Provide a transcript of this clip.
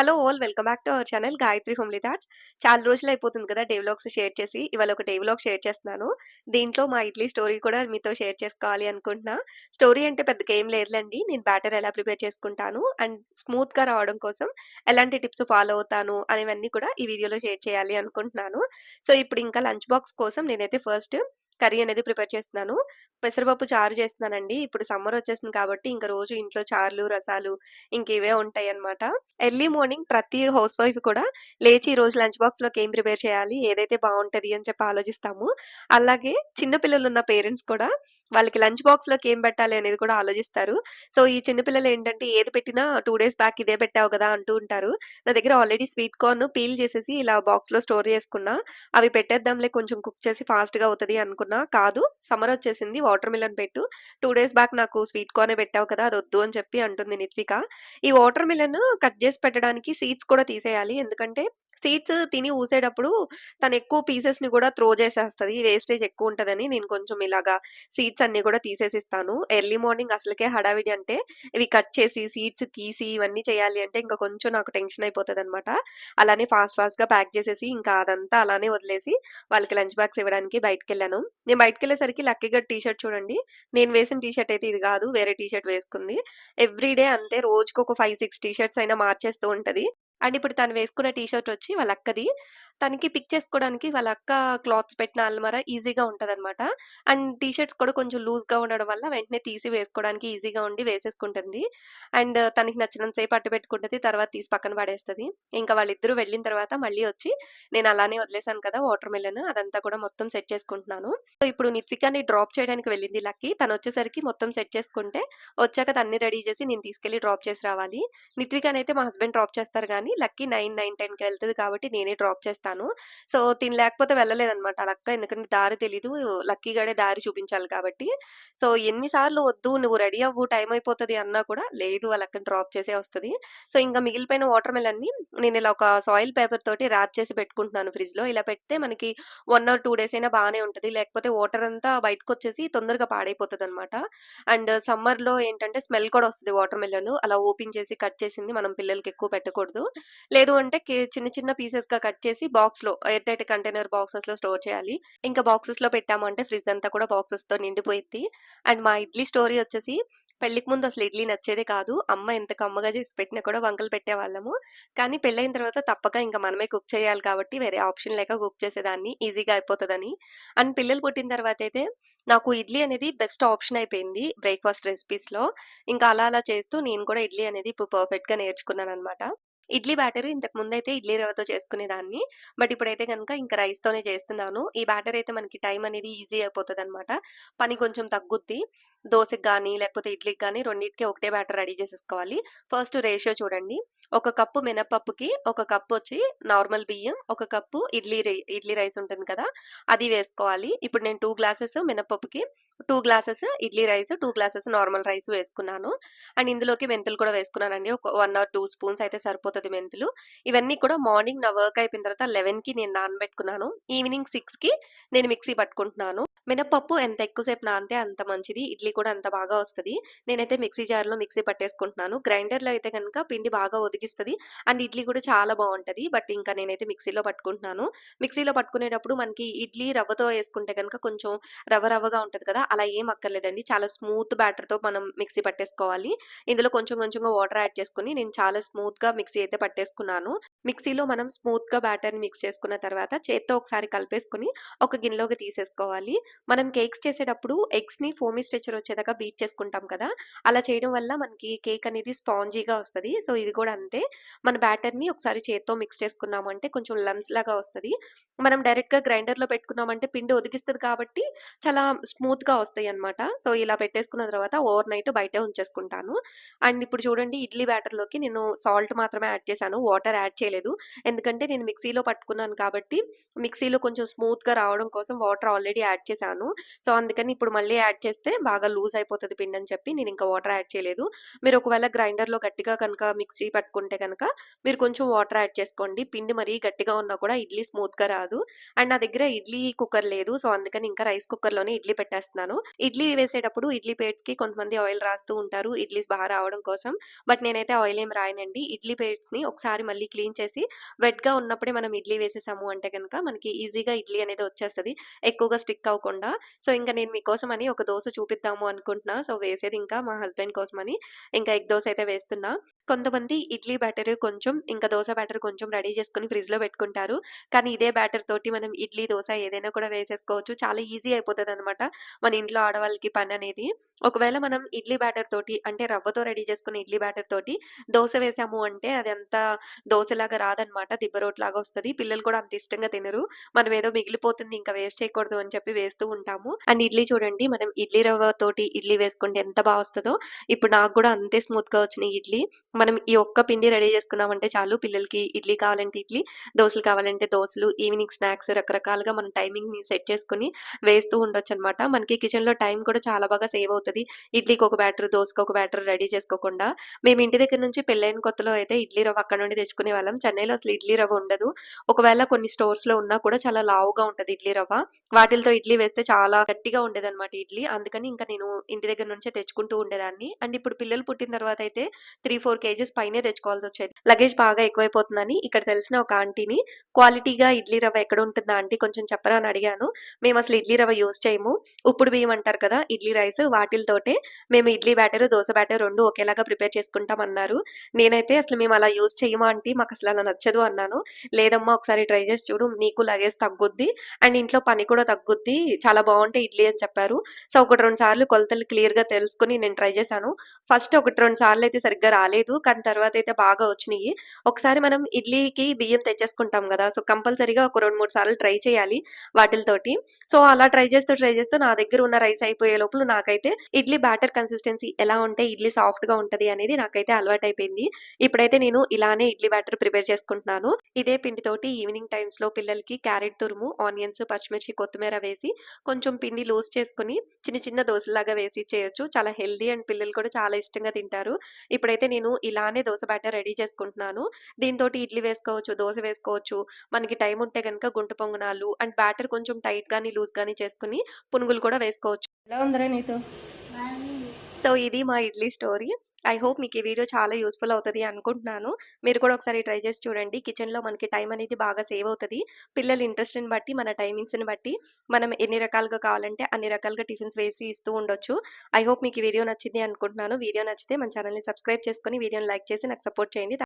Hello all welcome back to our channel Gayatri homely thoughts. చాలా రోజులు అయిపోతుంది కదా డే వ్లాగ్స్ షేర్ చేసి ఇవాళ ఒక డే వ్లాగ్ షేర్ చేస్తున్నాను. దీంట్లో మా ఇడ్లీ స్టోరీ కూడా మీతో షేర్ చేసుకోవాలి అనుకుంటున్నా. స్టోరీ అంటే పెద్దగా ఏం లేదులేండి నేను బ్యాటర్ ఎలా ప్రిపేర్ చేసుకుంటాను అండ్ స్మూత్గా రావడం కోసం ఎలాంటి టిప్స్ ఫాలో అవుతాను అనేవన్నీ కూడా ఈ వీడియోలో షేర్ చేయాలి అనుకుంటున్నాను. సో ఇప్పుడు ఇంకా లంచ్ బాక్స్ కోసం నేనైతే ఫస్ట్ కర్రీ అనేది ప్రిపేర్ చేస్తున్నాను. పెసరపప్పు చారు చేస్తున్నానండి. ఇప్పుడు సమ్మర్ వచ్చేసింది కాబట్టి ఇంకా రోజు ఇంట్లో చారులు రసాలు ఇంకేవే ఉంటాయి అన్నమాట ఎర్లీ మార్నింగ్ ప్రతి హౌస్ వైఫ్ కూడా లేచి ఈ రోజు లంచ్ బాక్స్లోకి ఏం ప్రిపేర్ చేయాలి? ఏదైతే బాగుంటది అని చెప్పి ఆలోచిస్తాము. అలాగే చిన్న పిల్లలు ఉన్న పేరెంట్స్ కూడా వాళ్ళకి లంచ్ బాక్స్లోకి ఏం పెట్టాలి అనేది కూడా ఆలోచిస్తారు. సో ఈ చిన్న పిల్లలు ఏంటంటే ఏది పెట్టినా టూ డేస్ బ్యాక్ ఇదే పెట్టావు కదా అంటూ ఉంటారు. నా దగ్గర ఆల్రెడీ స్వీట్ కార్న్ పీల్ చేసేసి ఇలా బాక్స్లో స్టోర్ చేసుకున్నా. అవి పెట్టేద్దాంలే కొంచెం కుక్ చేసి ఫాస్ట్గా అవుతుంది అనుకున్నా. కాదు సమ్మర్ వచ్చేసింది వాటర్ మిలన్ పెట్టు. టూ డేస్ బ్యాక్ నాకు స్వీట్ కార్న్ పెట్టావు కదా అది వద్దు అని చెప్పి అంటుంది నిత్విక. ఈ వాటర్ మిలన్ కట్ చేసి పెట్టడానికి సీడ్స్ కూడా తీసేయాలి. ఎందుకంటే సీడ్స్ తిని ఊసేటప్పుడు తను ఎక్కువ పీసెస్ని కూడా త్రో చేసేస్తుంది. వేస్టేజ్ ఎక్కువ ఉంటదని నేను కొంచెం ఇలాగా సీడ్స్ అన్ని కూడా తీసేసిస్తాను. ఎర్లీ మార్నింగ్ అసలుకే హడావిడి అంటే ఇవి కట్ చేసి సీడ్స్ తీసి ఇవన్నీ చేయాలి అంటే ఇంకా కొంచెం నాకు టెన్షన్ అయిపోతుంది అనమాట అలానే ఫాస్ట్ ఫాస్ట్గా ప్యాక్ చేసేసి ఇంకా అదంతా అలానే వదిలేసి వాళ్ళకి లంచ్ బాక్స్ ఇవ్వడానికి బయటకు వెళ్ళాను నేను బయటకు వెళ్ళేసరికి లక్కీగా టీ షర్ట్ చూడండి. నేను వేసిన టీ షర్ట్ అయితే ఇది కాదు వేరే టీ షర్ట్ వేసుకుంది. ఎవ్రీ డే అంతే రోజుకి ఒక ఫైవ్ సిక్స్ టీ షర్ట్స్ అయినా మార్చేస్తూ ఉంటది. అండ్ ఇప్పుడు తను వేసుకున్న టీ షర్ట్ వచ్చి వాళ్ళ అక్కది. తనకి పిక్ చేసుకోవడానికి వాళ్ళ అక్క క్లాత్స్ పెట్టిన అల్మర ఈజీగా ఉంటదన్నమాట. అండ్ టీ షర్ట్స్ కూడా కొంచెం లూజ్గా ఉండడం వల్ల వెంటనే తీసి వేసుకోవడానికి ఈజీగా ఉండి వేసేసుకుంటుంది. అండ్ తనకి నచ్చినంత సేపు అట్టు పెట్టుకుంటుంది తర్వాత తీసి పక్కన పడేస్తుంది. ఇంకా వాళ్ళిద్దరూ వెళ్ళిన తర్వాత మళ్ళీ వచ్చి నేను అలానే వదిలేసాను కదా వాటర్ మిలన్ అదంతా కూడా మొత్తం సెట్ చేసుకుంటున్నాను. సో ఇప్పుడు నిత్వికాని డ్రాప్ చేయడానికి వెళ్ళింది లక్కీ. తను వచ్చేసరికి మొత్తం సెట్ చేసుకుంటే వచ్చాక తన్ని రెడీ చేసి నేను తీసుకెళ్ళి డ్రాప్ చేసి రావాలి. నిత్వికాని అయితే మా హస్బెండ్ డ్రాప్ చేస్తారు కానీ లక్కీ నైన్ నైన్ టెన్కి వెళ్తుంది కాబట్టి నేనే డ్రాప్ చేస్తాను. సో తిని లేకపోతే వెళ్ళలేదన్నమాట లక్క ఎందుకంటే దారి తెలీదు. లక్కీ దారి చూపించాలి కాబట్టి. సో ఎన్నిసార్లు వద్దు నువ్వు రెడీ అవ్వు టైం అయిపోతుంది అన్నా కూడా లేదు వాళ్ళ లక్కని డ్రాప్ చేసే వస్తుంది. సో ఇంకా మిగిలిపోయిన వాటర్ మిలన్ని నేను ఇలా ఒక సాయిల్ పేపర్ తోటి ర్యాప్ చేసి పెట్టుకుంటున్నాను ఫ్రిడ్జ్లో ఇలా పెడితే మనకి వన్ ఆర్ టూ డేస్ అయినా బాగానే ఉంటది. లేకపోతే వాటర్ అంతా బయటకు వచ్చేసి తొందరగా పాడైపోతుంది అనమాట అండ్ సమ్మర్లో ఏంటంటే స్మెల్ కూడా వస్తుంది వాటర్ మిలన్. అలా ఓపెన్ చేసి కట్ చేసింది మనం పిల్లలకి ఎక్కువ పెట్టకూడదు. లేదు అంటే చిన్న చిన్న పీసెస్గా కట్ చేసి బాక్స్లో ఎయిర్ టైట్ కంటైనర్ బాక్సెస్లో స్టోర్ చేయాలి. ఇంకా బాక్సెస్లో పెట్టాము అంటే ఫ్రిడ్జ్ అంతా కూడా బాక్సెస్తో నిండిపోయింది అండ్ మా ఇడ్లీ స్టోరీ వచ్చేసి పెళ్ళికి ముందు అసలు ఇడ్లీ నచ్చేదే కాదు. అమ్మ ఎంత కమ్మగా చేసి పెట్టినా కూడా వంకలు పెట్టేవాళ్ళము. కానీ పెళ్ళైన తర్వాత తప్పక ఇంకా మనమే కుక్ చేయాలి కాబట్టి వేరే ఆప్షన్ లేక కుక్ చేసేదాన్ని ఈజీగా అయిపోతుందని. అండ్ పిల్లలు పుట్టిన తర్వాత అయితే నాకు ఇడ్లీ అనేది బెస్ట్ ఆప్షన్ అయిపోయింది బ్రేక్ఫాస్ట్ రెసిపీస్లో ఇంకా అలా అలా చేస్తూ నేను కూడా ఇడ్లీ అనేది ఇప్పుడు పర్ఫెక్ట్గా నేర్చుకున్నాను అనమాట ఇడ్లీ బ్యాటర్ ఇంతకు ముందు అయితే ఇడ్లీ రవ్వతో చేసుకునేదాన్ని. బట్ ఇప్పుడైతే కనుక ఇంకా రైస్తోనే చేస్తున్నాను. ఈ బ్యాటర్ అయితే మనకి టైం అనేది ఈజీ అయిపోతుంది అనమాట పని కొంచెం తగ్గుద్ది. దోశకి కానీ లేకపోతే ఇడ్లీకి కానీ రెండింటికి ఒకటే బ్యాటర్ రెడీ చేసేసుకోవాలి. ఫస్ట్ రేషియో చూడండి. ఒక కప్పు మినపప్పుకి ఒక కప్పు వచ్చి నార్మల్ బియ్యం ఒక కప్పు ఇడ్లీ రై- ఇడ్లీ రైస్ ఉంటుంది కదా అది వేసుకోవాలి. ఇప్పుడు నేను two glasses మినపప్పుకి two glasses idli rice two glasses normal rice వేసుకున్నాను. అండ్ ఇందులోకి మెంతులు కూడా వేసుకున్నానండి. ఒక వన్ ఆర్ టూ స్పూన్స్ అయితే సరిపోతుంది మెంతులు. ఇవన్నీ కూడా మార్నింగ్ నా వర్క్ అయిపోయిన తర్వాత లెవెన్కి నేను నానబెట్టుకున్నాను. ఈవినింగ్ సిక్స్కి నేను మిక్సీ పట్టుకుంటున్నాను. మినపప్పు ఎంత ఎక్కువసేపు నానితే అంత మంచిది. ఇడ్లీ కూడా అంత బాగా వస్తది. నేనైతే మిక్సీ జార్లో మిక్సీ పట్టేసుకుంటున్నాను. గ్రైండర్లో అయితే కనుక పిండి బాగా ఒదిగిస్తది. అండ్ ఇడ్లీ కూడా చాలా బాగుంటది. బట్ ఇంకా నేనైతే మిక్సీలో పట్టుకుంటున్నాను. మిక్సీలో పట్టుకునేటప్పుడు మనకి ఇడ్లీ రవ్వతో వేసుకుంటే కనుక కొంచెం రవ్వ రవ్వగా ఉంటది కదా! అలా ఏం అక్కర్లేదండి. చాలా స్మూత్ బ్యాటర్తో మనం మిక్సీ పట్టేసుకోవాలి. ఇందులో కొంచెం కొంచెంగా వాటర్ యాడ్ చేసుకుని నేను చాలా స్మూత్గా మిక్సీ అయితే పట్టేసుకున్నాను. మిక్సీలో మనం స్మూత్గా బ్యాటర్ని మిక్స్ చేసుకున్న తర్వాత చేత్తో ఒకసారి కలిపేసుకుని ఒక గిన్నెలోకి తీసేసుకోవాలి. మనం కేక్స్ చేసేటప్పుడు ఎగ్స్ని ఫోమీ స్ట్రెచర్ వచ్చేదాకా బీట్ చేసుకుంటాం కదా అలా చేయడం వల్ల మనకి కేక్ అనేది స్పాంజీగా వస్తది. సో ఇది కూడా అంతే. మన బ్యాటర్ని ఒకసారి చేత్తో మిక్స్ చేసుకున్నామంటే కొంచెం లమ్స్ లాగా వస్తది. మనం డైరెక్ట్గా గ్రైండర్లో పెట్టుకున్నామంటే పిండి ఒదిగిస్తుంది కాబట్టి చాలా స్మూత్గా వస్తాయి అన్నమాట సో ఇలా పెట్టేసుకున్న తర్వాత ఓవర్ నైట్ బయటే ఉంచేసుకుంటాను. అండ్ ఇప్పుడు చూడండి ఇడ్లీ బ్యాటర్లోకి నేను సాల్ట్ మాత్రమే యాడ్ చేశాను. వాటర్ యాడ్ చేయలేదు. ఎందుకంటే నేను మిక్సీలో పట్టుకున్నాను కాబట్టి మిక్సీలో కొంచెం స్మూత్గా రావడం కోసం వాటర్ ఆల్రెడీ యాడ్ చేశాను. సో అందుకని ఇప్పుడు మళ్ళీ యాడ్ చేస్తే బాగా లూజ్ అయిపోతుంది పిండి అని చెప్పి నేను ఇంకా వాటర్ యాడ్ చేయలేదు. మీరు ఒకవేళ గ్రైండర్‌లో గట్టిగా కనుక మిక్సీ పట్టుకుంటే గనక మీరు కొంచెం వాటర్ యాడ్ చేసుకోండి. పిండి మరీ గట్టిగా ఉన్నా కూడా ఇడ్లీ స్మూత్‌గా రాదు. అండ్ నా దగ్గర ఇడ్లీ కుక్కర్ లేదు. సో, అందుకని ఇంకా రైస్ కుక్కర్‌లోనే ఇడ్లీ పెట్టేస్తున్నాను. ఇడ్లీ వేసేటప్పుడు ఇడ్లీ ప్లేట్స్‌కి కొంతమంది ఆయిల్ రాస్తూ ఉంటారు ఇడ్లీస్ బాగా రావడం కోసం. బట్ నేనైతే ఆయిల్ ఏం రాయనండి. ఇడ్లీ ప్లేట్స్‌ని ఒకసారి మళ్ళీ క్లీన్ చేసి వెట్‌గా ఉన్నప్పుడే మనం ఇడ్లీ వేసేసాము అంటే గనక మనకి ఈజీగా ఇడ్లీ అనేది వచ్చేస్తది. ఎక్కువగా స్టిక్ అవ్వకుండా. సో, ఇంకా నేను మీకోసం అని ఒక దోశ చూపిద్దాము అనుకుంటున్నా. సో, వేసేది ఇంకా మా హస్బెండ్ కోసమని ఇంకా ఎగ్ దోస అయితే వేస్తున్నా. కొంతమంది ఇడ్లీ బ్యాటర్ కొంచెం, ఇంకా దోశ బ్యాటర్ కొంచెం రెడీ చేసుకొని ఫ్రిడ్జ్‌లో పెట్టుకుంటారు. కానీ ఇదే బ్యాటర్ తోటి మనం ఇడ్లీ, దోశ ఏదైనా కూడా వేసేసుకోవచ్చు. చాలా ఈజీ అయిపోతదనమాట. మన ఇంట్లో ఆడవాళ్ళకి పని అనేది ఒకవేళ మనం ఇడ్లీ బ్యాటర్ తోటి అంటే రవ్వతో రెడీ చేసుకున్న ఇడ్లీ బ్యాటర్ తోటి దోశ వేసాము అంటే అది అంత దోశలాగా రాదనమాట. దిబ్బ రోటులాగా వస్తది. పిల్లలు కూడా అంత ఇష్టంగా తినరు. మనం ఏదో మిగిలిపోతుంది ఇంకా వేస్ట్ చేయకూడదు అని చెప్పి వేస్తూ ఉంటాము. అండ్ ఇడ్లీ చూడండి మనం ఇడ్లీ రవ్వ తోటి ఇడ్లీ వేసుకుంటే ఎంత బాగా వస్తుందో ఇప్పుడు నాకు కూడా అంతే స్మూత్‌గా వచ్చినాయి ఇడ్లీ. మనం ఈ ఒక్క పిండి రెడీ చేసుకున్నామంటే చాలు పిల్లలకి ఇడ్లీ కావాలంటే ఇడ్లీ, దోశలు కావాలంటే దోసలు, ఈవినింగ్ స్నాక్స్ రకరకాలుగా మనం టైమింగ్‌ని సెట్ చేసుకొని వేస్తూ ఉండొచ్చు అనమాట మనకి కిచెన్‌లో టైం కూడా చాలా బాగా సేవ్ అవుతుంది ఇడ్లీకి ఒక బ్యాటర్, దోసకి ఒక బ్యాటర్ రెడీ చేసుకోకుండా. మేము ఇంటి దగ్గర నుంచి పెళ్ళైన కొత్తలో అయితే ఇడ్లీ రవ్వ అక్కడ నుండి తెచ్చుకునే వాళ్ళం చెన్నైలో అసలు ఇడ్లీ రవ్వ ఉండదు. ఒకవేళ కొన్ని స్టోర్స్‌లో ఉన్నా కూడా చాలా లావుగా ఉంటుంది ఇడ్లీ రవ్వ. వాటితో ఇడ్లీ వేస్తే చాలా గట్టిగా ఉండేదన్నమాట ఇడ్లీ. అందుకని ఇంకా నేను నేను ఇంటి దగ్గర నుంచే తెచ్చుకుంటూ ఉండేదాన్ని. అండ్ ఇప్పుడు పిల్లలు పుట్టిన తర్వాత అయితే 3, 4 కేజీస్ పైనే తెచ్చుకోవాల్సి వచ్చేది లగేజ్ బాగా ఎక్కువైపోతుందని ఇక్కడ తెలిసిన ఒక ఆంటీని క్వాలిటీగా ఇడ్లీ రవ్వ ఎక్కడ ఉంటుందా ఆంటీ కొంచెం చెప్పరా అని అడిగాను. మేము అసలు ఇడ్లీ రవ్వ యూజ్ చేయము. ఉప్పుడు బియ్యం అంటారు కదా! ఇడ్లీ రైస్ వాటిలతోటే మేము ఇడ్లీ బ్యాటర్, దోశ బ్యాటర్ రెండు ఒకేలాగా ప్రిపేర్ చేసుకుంటాం అన్నారు. నేనైతే అసలు మేము అలా యూజ్ చేయమా ఆంటీ అసలు అలా నచ్చదు అన్నాను. లేదమ్మా ఒకసారి ట్రై చేసి చూడు నీకు లగేజ్ తగ్గుద్ది. అండ్ ఇంట్లో పని కూడా తగ్గుద్ది. చాలా బాగుంటాయి ఇడ్లీ అని చెప్పారు. సో, ఒకటి రెండు సార్లు కొలతలు క్లియర్‌గా తెలుసుకొని నేను ట్రై చేశాను. ఫస్ట్ ఒకటి రెండు సార్లు అయితే సరిగ్గా రాలేదు. కానీ తర్వాత అయితే బాగా వచ్చినాయి ఒకసారి మనం ఇడ్లీకి బియ్యం తెచ్చేసుకుంటాం కదా సో, కంపల్సరీగా ఒక 2, 3 సార్లు ట్రై చేయాలి వాటితోటి సో, అలా ట్రై చేస్తూ, ట్రై చేస్తూ నా దగ్గర ఉన్న రైస్ అయిపోయే లోపల నాకైతే ఇడ్లీ బ్యాటర్ కన్సిస్టెన్సీ ఎలా ఉంటే ఇడ్లీ సాఫ్ట్‌గా ఉంటది అనేది నాకైతే అలవాటు అయిపోయింది ఇప్పుడైతే నేను ఇలానే ఇడ్లీ బ్యాటర్ ప్రిపేర్ చేసుకుంటున్నాను. ఇదే పిండితోటి ఈవినింగ్ టైమ్స్‌లో పిల్లలకి క్యారెట్ తురుము, ఆనియన్స్, పచ్చిమిర్చి, కొత్తిమీర వేసి కొంచెం పిండి లూజ్ చేసుకొని చిన్న చిన్న దోసల్లాగా వేసి ఇచ్చేయొచ్చు. చాలా హెల్తీ అండ్ పిల్లలు కూడా చాలా ఇష్టంగా తింటారు. ఇప్పుడైతే నేను ఇలానే దోస బ్యాటర్ రెడీ చేసుకుంటున్నాను. దీనితోటి ఇడ్లీ వేసుకోవచ్చు, దోస వేసుకోవచ్చు. మనకి టైం ఉంటే గనుక గుంట పొంగనాలు అండ్ బ్యాటర్ కొంచెం టైట్ గాని, లూజ్ గాని చేసుకొని పునుగులు కూడా వేసుకోవచ్చు. ఎలా ఉందిరా నీతో? బాగుంది. సో, ఇది మా ఇడ్లీ స్టోరీ. ఐ హోప్ మీకు ఈ వీడియో చాలా యూస్ఫుల్ అవుతది అనుకుంటున్నాను. మీరు కూడా ఒకసారి ట్రై చేసి చూడండి. కిచెన్‌లో మనకి టైం అనేది బాగా సేవ్ అవుతది. పిల్లల ఇంట్రెస్ట్‌ని బట్టి, మన టైమింగ్స్‌ని బట్టి మనం ఎన్ని రకాలుగా కావాలంటే అన్ని రకాలుగా టిఫిన్స్ వేసి ఇస్తూ ఉండొచ్చు. ఐ హోప్ మీకు ఈ వీడియో నచ్చింది అనుకుంటున్నాను. వీడియో నచ్చితే మన ఛానల్ని సబ్స్క్రైబ్ చేసుకొని వీడియోని లైక్ చేసి నాకు సపోర్ట్ చేయండి.